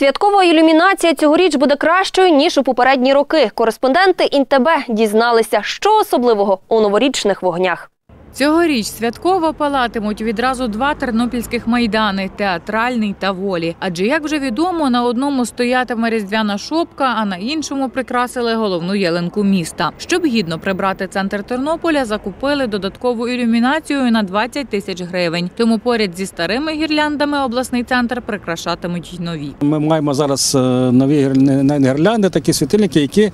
Святкова ілюмінація цьогоріч буде кращою ніж у попередні роки. Кореспонденти Інтебе дізналися, що особливого у новорічних вогнях. Цьогоріч святково палатимуть відразу два тернопільських майдани театральний та волі. Адже, як вже відомо, на одному стоятиме різдвяна шопка, а на іншому прикрасили головну ялинку міста. Щоб гідно прибрати центр Тернополя, закупили додаткову ілюмінацію на 20 тисяч гривень. Тому поряд зі старими гірляндами обласний центр прикрашатимуть й нові. Ми маємо зараз е, нові гірлянди, такі світильники, які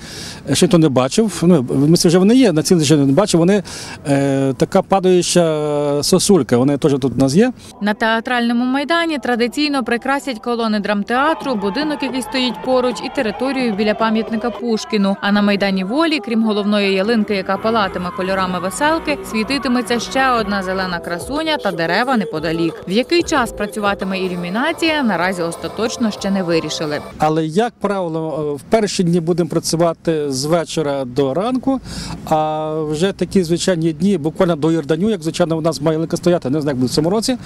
ще хто не бачив. Ну, в вже вони є, на цілий не бачив. Вони е, така падаюча сосулька. Вони теж тут у нас є. На театральному майдані традиційно прикрасять колони драмтеатру, будинок, який стоїть поруч, і територію біля пам'ятника Пушкіну. А на майдані волі, крім головної ялинки, яка палатиме кольорами веселки, світитиметься ще одна зелена красуня та дерева неподалік. В який час працюватиме ілюмінація, наразі остаточно ще не вирішили. Але, як правило, е, в перші дні будемо працювати з вечора до ранку, а вже такі звичайні дні, буквально до Йорданю, як звичайно у нас має ялинка стояти, не знаю, як буде в цьому році.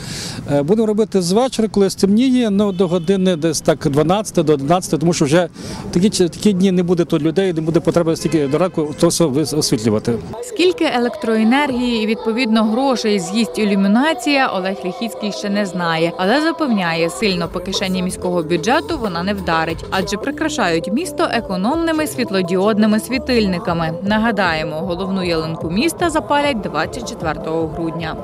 е, Будемо робити з вечора, коли стемніє, ну, до години десь так 12 до 11, тому що вже такі, такі дні не буде тут людей, не буде потреби стільки до ранку то все освітлювати. Скільки електроенергії і відповідно грошей з'їсть ілюмінація, Олег Ліхіцький ще не знає, але запевняє, сильно по кишені міського бюджету вона не вдарить, адже прикрашають місто економними світлодіодними світильниками. Нагадаємо, головну ялинку міста запалять 24 грудня.